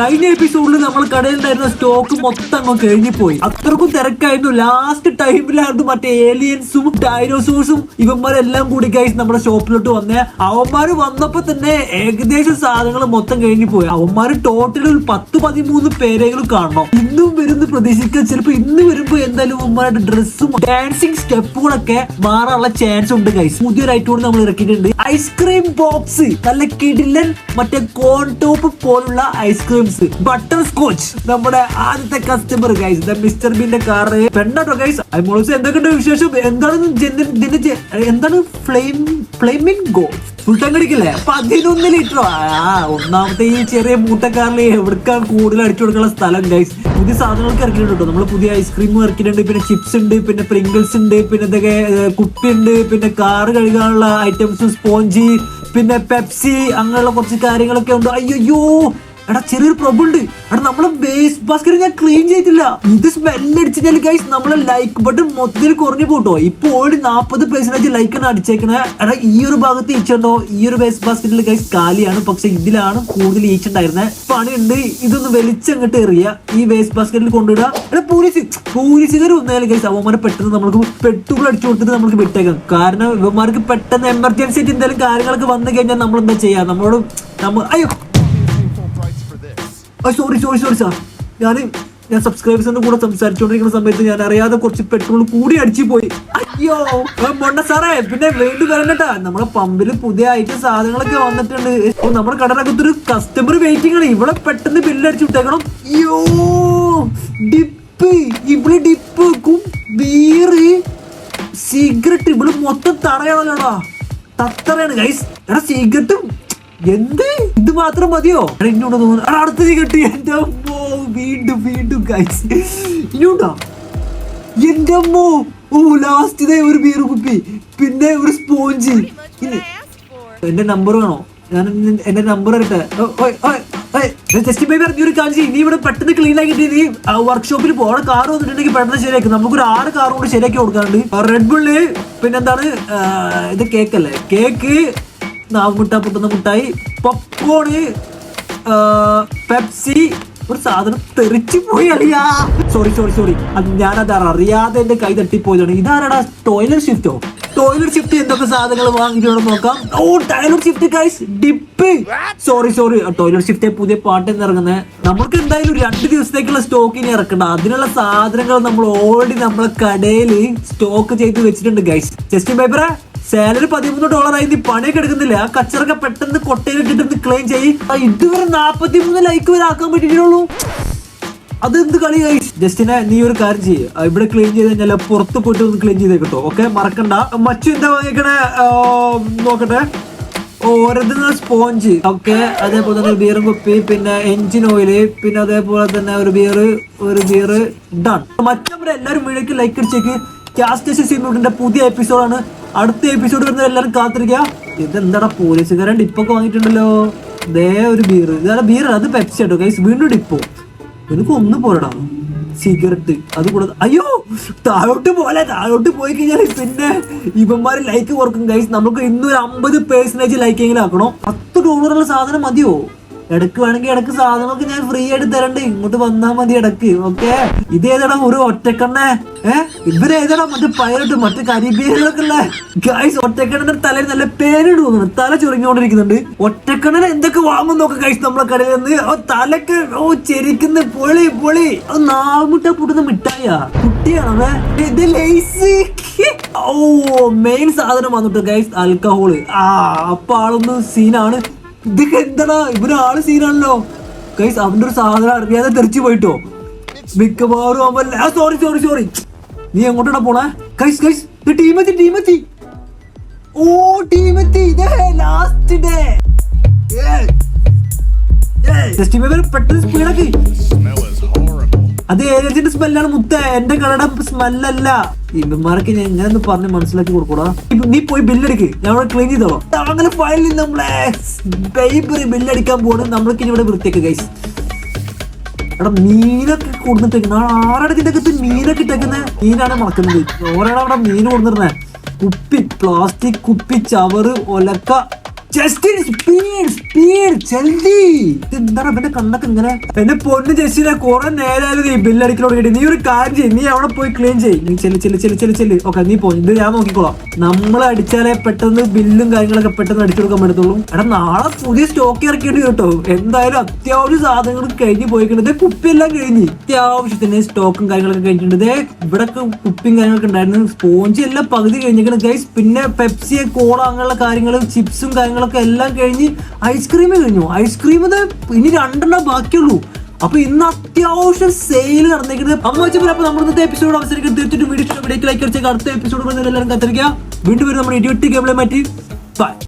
കഴിഞ്ഞ എപ്പിസോഡിൽ നമ്മൾ കടയിൽ തരുന്ന സ്റ്റോക്ക് മൊത്തം അങ്ങ് കഴിഞ്ഞു പോയി അത്രക്കും തിരക്കായിരുന്നു. ലാസ്റ്റ് ടൈമിലായിരുന്നു മറ്റേ ഏലിയൻസും ഡൈനോസോഴ്സും ഇവന്മാരെല്ലാം കൂടി ഗൈസ് നമ്മുടെ ഷോപ്പിലോട്ട് വന്നേ. അവന്മാര് വന്നപ്പോ തന്നെ ഏകദേശം സാധനങ്ങൾ മൊത്തം കഴിഞ്ഞു പോയി അവന്മാര് ടോട്ടൽ ഒരു പത്ത് പതിമൂന്ന് പേരെങ്കിലും കാണണം. ഇന്നും വരുന്ന പ്രതീക്ഷിക്കാൻ ചിലപ്പോ ഇന്ന് വരുമ്പോ എന്തായാലും അവന്മാരുടെ ഡ്രസ്സും ഡാൻസിങ് സ്റ്റെപ്പുകളൊക്കെ മാറാനുള്ള ചാൻസ് ഉണ്ട് ഗൈസ് പുതിയൊരു ഐറ്റം കൂടി നമ്മൾ ഇറക്കിയിട്ടുണ്ട്. ഐസ്ക്രീം ബോക്സ് നല്ല കിടിലൻ മറ്റേ കോൺ ടോപ്പ് പോലുള്ള ഐസ്ക്രീംസ് ബട്ടർ സ്കോച്ച് നമ്മുടെ ആദ്യത്തെ കസ്റ്റമർ ഗൈസ് മിസ്റ്റർ ബിന്റെ കാറ് പെണ്ണാട്ടോ ഗൈസ് മോൾസ് എന്തൊക്കെയുണ്ട് വിശേഷം? എന്താണ് എന്താണ് flame flaming go full tank പതിനൊന്ന് ലിറ്ററോ ആ. ഒന്നാമത്തെ ഈ ചെറിയ മൂട്ടക്കാറിൽ എവിടേക്കാണ് കൂടുതൽ അടിച്ചു കൊടുക്കാനുള്ള സ്ഥലം ഗൈസ് പുതിയ സാധനങ്ങൾക്ക് ഇറക്കിയിട്ടുണ്ട്. നമ്മൾ പുതിയ ഐസ്ക്രീം ഇറക്കിയിട്ടുണ്ട് പിന്നെ ചിപ്സ് ഉണ്ട് പിന്നെ പ്രിങ്കിൾസ് ഉണ്ട് പിന്നെ ഇതൊക്കെ കുപ്പി ഉണ്ട് പിന്നെ കാറ് കഴുകാനുള്ള ഐറ്റംസ് സ്പോഞ്ച് പിന്നെ പെപ്സി അങ്ങനെയുള്ള കുറച്ച് കാര്യങ്ങളൊക്കെ ഉണ്ട്. അയ്യോ എടാ ചെറിയൊരു പ്രോബ്ലം ഉണ്ട്. എടാ നമ്മളെ വേസ്റ്റ് ബാസ്കറ്റ് ഞാൻ ക്ലീൻ ചെയ്തില്ല ഇത് സ്മെല്ല് അടിച്ചാൽ ഗൈസ് നമ്മളെ ലൈക്ക് ബട്ടൺ മൊത്തത്തിൽ കുറഞ്ഞു പോട്ടോ. ഇപ്പൊ ഓടി നാൽപ്പത് പെർസെന്റേജ് ആണ് അടിച്ചേക്കണേ. എടാ ഈ ഒരു ഭാഗത്ത് ഈച്ചുണ്ടോ ഈ ഒരു വേസ്റ്റ് ബാസ്കറ്റിൽ ഗൈസ് കാലിയാണ്. പക്ഷെ ഇതിലാണ് കൂടുതൽ ഈച്ചുണ്ടായിരുന്നത് പണിയുണ്ട്. ഇതൊന്ന് വലിച്ചങ്ങോട്ട് എറിയ. ഈ വേസ്റ്റ് ബാസ്കറ്റിൽ കൊണ്ടുവിടാ. എടാ പോലീസ് പോലീസുകാർ വന്നാലും ഗൈസ് അവന്മാരെ പെട്ടെന്ന് നമ്മൾക്ക് പെട്ടുകൾ അടിച്ചു കൊടുത്തിട്ട് നമുക്ക് വിട്ടേക്കാം. കാരണം ഇവന്മാർക്ക് പെട്ടെന്ന് എമർജൻസി ആയിട്ട് എന്തെങ്കിലും കാര്യങ്ങളൊക്കെ വന്നു കഴിഞ്ഞാൽ നമ്മൾ എന്താ ചെയ്യാം? നമ്മളോട് നമ്മൾ അയ്യോ സോറി സോറി സോറി സാർ ഞാൻ ഞാൻ സബ്സ്ക്രൈബേഴ്സിന്റെ കൂടെ സംസാരിച്ചുകൊണ്ടിരിക്കുന്ന സമയത്ത് ഞാൻ അറിയാതെ കുറച്ച് പെട്രോൾ കൂടി അടിച്ചു പോയി. അയ്യോ മൊണ്ട സാറേ പിന്നെ വീണ്ടും വരണ്ടട്ടാ. നമ്മുടെ പമ്പിൽ പുതിയ ഐറ്റം സാധനങ്ങളൊക്കെ വന്നിട്ടുണ്ട്. നമ്മുടെ നമ്മുടെ കടനകത്തൊരു കസ്റ്റമർ വെയിറ്റിംഗ് ആണ്. ഇവിടെ പെട്ടെന്ന് ബില്ല് അടിച്ചു വിട്ടേക്കണം. അയ്യോ ഡിപ്പ് ഇവിടെ ഡിപ്പ് ബീറ് സിഗരറ്റ് ഇവിടെ മൊത്തം തറയാണല്ലോടാ തത്തറയാണ്. ഗൈസ് എടാ സിഗരറ്റും എന്ത്? ഇത് മാത്രം മതിയോ? എന്നോട് തോന്നുന്നു. അടുത്തത് കിട്ടി. എന്റെ അമ്മോ വീണ്ടും വീണ്ടും ഗൈസ് ഇനിയുണ്ടോ എന്റെ അമ്മോ. ഓ ലാസ്റ്റ് ഇതേ ഒരു ബീർ കുപ്പി. പിന്നെ ഒരു സ്പോഞ്ച് എന്റെ നമ്പർ വേണോ? ഞാൻ എന്റെ നമ്പർ ഇട്ടെ ജസ്റ്റ് ബൈ പറഞ്ഞ ഒരു കാണിച്ചു. നീ ഇവിടെ പെട്ടെന്ന് ക്ലീൻ ആക്കിയിട്ട് നീ വർക്ക്ഷോപ്പിൽ പോ അവിടെ കാർ വന്നിട്ടുണ്ടെങ്കിൽ പെട്ടെന്ന് ശരിയാക്കും. നമുക്കൊരു ആറ് കാറും കൂടി ശരിയാക്കി കൊടുക്കാറുണ്ട് റെഡ് ബുള്ള് പിന്നെന്താണ് കേക്ക് അല്ലേ? കേക്ക് അല്ലേ മുട്ട പൊട്ടുന്ന മുട്ടായി പോപ്കോണ് പെപ്സി ഒരു സാധനം തെറിച്ചു പോയി അളിയാ. സോറി സോറി സോറി അത് ഞാനത് അറിയാതെ എന്റെ കൈ തട്ടിപ്പോയതാണ്. ഇതാരടാ? ടോയ്ലറ്റ് ഷിഫ്റ്റോ ടോയ്ലറ്റ് ഷിഫ്റ്റ് എന്തൊക്കെ സാധനങ്ങൾ വാങ്ങിക്കണം നോക്കാം. ഓ toilet shift guys dip sorry sorry toilet shift പുതിയ പാട്ട് ഇറങ്ങുന്നത് നമുക്ക് എന്തായാലും രണ്ട് ദിവസത്തേക്കുള്ള സ്റ്റോക്ക് ഇനി ഇറക്കണ്ട. അതിനുള്ള സാധനങ്ങൾ നമ്മൾ ഓൾറെഡി നമ്മളെ കടയിൽ സ്റ്റോക്ക് ചെയ്ത് വെച്ചിട്ടുണ്ട് ഗൈസ് ജസ്റ്റിൻ ബൈബറെ സാലറി പതിമൂന്ന് ഡോളർ ആയി നീ പണിയൊക്കെ എടുക്കുന്നില്ല. കച്ചറൊക്കെ പെട്ടെന്ന് കൊട്ടയിലിട്ടിട്ട് ക്ലെയിം ചെയ്യ്. ഇതുവരെ നാപ്പത്തി മൂന്ന് ലൈക്ക് വരെ ആക്കാൻ പറ്റിയിട്ടുള്ളൂ. അതെന്ത് കളി ജസ്റ്റിനെ നീ ഒരു കാര്യം ചെയ്യ്. ഇവിടെ ക്ലീൻ ചെയ്ത് കഴിഞ്ഞാൽ പുറത്ത് പോയിട്ട് ഒന്ന് ക്ലീൻ ചെയ്ത് കിട്ടും ഓക്കെ മറക്കണ്ട. മച്ചു എന്താ വാങ്ങിക്കണേ? നോക്കട്ടെ. ഓരോ സ്പോഞ്ച് ഓക്കെ അതേപോലെ തന്നെ ബിയറും കുപ്പി പിന്നെ എഞ്ചിൻ ഓയിൽ പിന്നെ അതേപോലെ തന്നെ ഒരു ബിയർ ഒരു ബിയർ ഡൺ മറ്റവരെ എല്ലാവരും വീഡിയോക്ക് ലൈക്ക് അടിച്ചേക്ക്. ക്യാസ്റ്റേഷൻ സീനോട്ടിന്റെ പുതിയ എപ്പിസോഡാണ് അടുത്ത എപ്പിസോഡ് വരുന്നത് എല്ലാവരും കാത്തിരിക്കുക. ഇതെന്താടാ പോലീസുകാരൻ ഡിപ്പൊക്കെ വാങ്ങിയിട്ടുണ്ടല്ലോ? ദേ ഒരു ബീർ ഇതാണ് ബീർ അത് പെപ്സി കേട്ടോ ഗൈസ് വീണ്ടും ഡിപ്പോ. എനിക്ക് ഒന്ന് പോരടാ. സിഗരറ്റ് അത് കൂടാതെ അയ്യോ താഴോട്ട് പോലെ താഴോട്ട് പോയി കഴിഞ്ഞാൽ പിന്നെ ഇവന്മാര് ലൈക്ക് കുറക്കും ഗൈസ് നമുക്ക് ഇന്നൊരു അമ്പത് പേഴ്സന്റേജ് ലൈക്ക് എങ്കിലും ആക്കണോ? പത്ത് ഡോളറുള്ള സാധനം മതിയോ? ഇടയ്ക്ക് വേണമെങ്കിൽ ഇടയ്ക്ക് സാധനങ്ങൾക്ക് ഞാൻ ഫ്രീ ആയിട്ട് തരണ്ട്. ഇങ്ങോട്ട് വന്നാൽ മതി ഇടയ്ക്ക് ഓക്കെ ഇത് ഏതാടാ ഒരു ഒറ്റക്കണ്ണേ? ഏഹ് ഇവർ ഏതാടാ മറ്റേ പൈലറ്റ് മറ്റേ കരീബിയനിലൊക്കെ ഉള്ള? ഗൈസ് ഒറ്റക്കണ്ണന്റെ തലയിൽ നല്ല പേരിടുന്നു തല ചൊറിഞ്ഞുകൊണ്ടിരിക്കുന്നുണ്ട് ഒറ്റക്കണ്ണന് എന്തൊക്കെ വാങ്ങും നോക്ക ഗൈസ് നമ്മളെ കടയിൽ നിന്ന്. ഓ തലക്ക് ഓ ചെരിക്കുന്ന പൊളി പൊളി. നാമുട്ട പൊട്ടുന്ന മിഠായ കുട്ടിയാണോ ഇത് ലേസ് ഓ മെയിൻ സാധനം വന്നിട്ട് ഗൈസ് ആൽക്കഹോൾ ആ അപ്പൊ ആളൊന്ന് സീനാണ് ഇതൊക്കെ എന്താടാ? ഇവർ ആൾ സീനാണല്ലോ. കൈസ് അവന്റെ ഒരു സാധനം അറിയാതെ തെറിച്ചു പോയിട്ടോ. മിക്കവാറും അവൻ സോറി സോറി സോറി നീ എങ്ങോട്ടാണ് പോണേ? കൈസ് കൈസ് ടീമെത്തി ടീമെത്തി ഓ ടീമെത്തി ഇതേ. ലാസ്റ്റ് ഡേ പെട്ടെന്ന് സ്പീഡാക്കി. അത് ഏജന്റിന്റെ സ്മെല്ലാണ് മുത്ത. എന്റെ കടയുടെ സ്മെല്ലല്ല. ഇവന്മാർക്ക് ഞാൻ എങ്ങനെ പറഞ്ഞ് മനസ്സിലാക്കി കൊടുക്കൂടാ? നീ പോയി ബില്ലടിക്ക്. ഞാൻ ഇവിടെ ക്ലീൻ ചെയ്തോ അങ്ങനെ ഫയലിൽ നമ്മളെ. ബൈബറി ബില്ലടിക്കാൻ പോണ് നമ്മൾക്ക് ഇവിടെ വൃത്തിയൊക്കെ ഗൈസ് എടാ മീനൊക്കെ കൊടുത്തിട്ടേക്കുന്ന ആറടത്തിന്റെ അകത്ത് മീനൊക്കെ ഇട്ടേക്കുന്ന? മീനാണ് മണക്കുന്നത് ഓരോ അവിടെ മീൻ കൊടുത്തിരുന്നേ കുപ്പി പ്ലാസ്റ്റിക് കുപ്പി ചവറ് ഒലക്ക. ജസ്റ്റിൻ സ്പീഡ് സ്പീഡ് ജൽദി. എന്താണ് എന്റെ കണ്ണൊക്കെ ഇങ്ങനെ? എന്റെ പൊണ്ണ് ജസ്റ്റിനെ കുറെ നേരായാലും നീ ബില്ലടിക്കൽ നീ ഒരു കാര്യം ചെയ്യും. നീ അവിടെ പോയി ക്ലീൻ ചെയ്യും. നീ ചെല്ലു ചെല്ലു ചെല്ലു ചെല്ലു ചെല്ലു. ഓക്കെ നീ പോയി. ഇത് ഞാൻ നോക്കിക്കോളാം. നമ്മൾ അടിച്ചാലേ പെട്ടെന്ന് ബില്ലും കാര്യങ്ങളൊക്കെ പെട്ടെന്ന് അടിച്ചു പറ്റത്തുള്ളൂ. എടാ നാളെ പുതിയ സ്റ്റോക്ക് ഇറക്കിയിട്ട് കേട്ടോ. എന്തായാലും അത്യാവശ്യം സാധനങ്ങൾ കഴിഞ്ഞ് പോയിക്കുന്നത് കുപ്പിയെല്ലാം കഴിഞ്ഞ്. അത്യാവശ്യത്തിന് സ്റ്റോക്കും കാര്യങ്ങളൊക്കെ കഴിഞ്ഞിട്ടുണ്ട്. ഇവിടെ കുപ്പിയും കാര്യങ്ങളൊക്കെ ഉണ്ടായിരുന്നു. സ്പോഞ്ച് എല്ലാം പകുതി കഴിഞ്ഞിരിക്കണം. ഗൈസ് പിന്നെ പെപ്സി കോള അങ്ങനെയുള്ള കാര്യങ്ങളും ചിപ്സും കാര്യങ്ങളൊക്കെ എല്ലാം കഴിഞ്ഞ് ഐസ്ക്രീം കഴിഞ്ഞു. ഐസ്ക്രീം ഇത് ഇനി രണ്ടെണ്ണം ബാക്കിയുള്ളൂ. അപ്പൊ ഇന്ന് അത്യാവശ്യം സെയിൽ നടന്നിരിക്കുന്നത്. അപ്പൊ വെച്ചപ്പോൾ അപ്പൊ നമ്മുടെ ഇന്നത്തെ എപ്പിസോഡ് അവസരിക്കും തീർച്ചയായിട്ടും വീഡിയോ ലൈക്ക് അടിച്ചേക്ക് അടുത്ത എപ്പിസോഡ് എല്ലാവരും കത്തിരിക്കുക. വീണ്ടും വരും നമ്മുടെ ഇരുപത്തി ഗെയിമിലെ മാറ്റി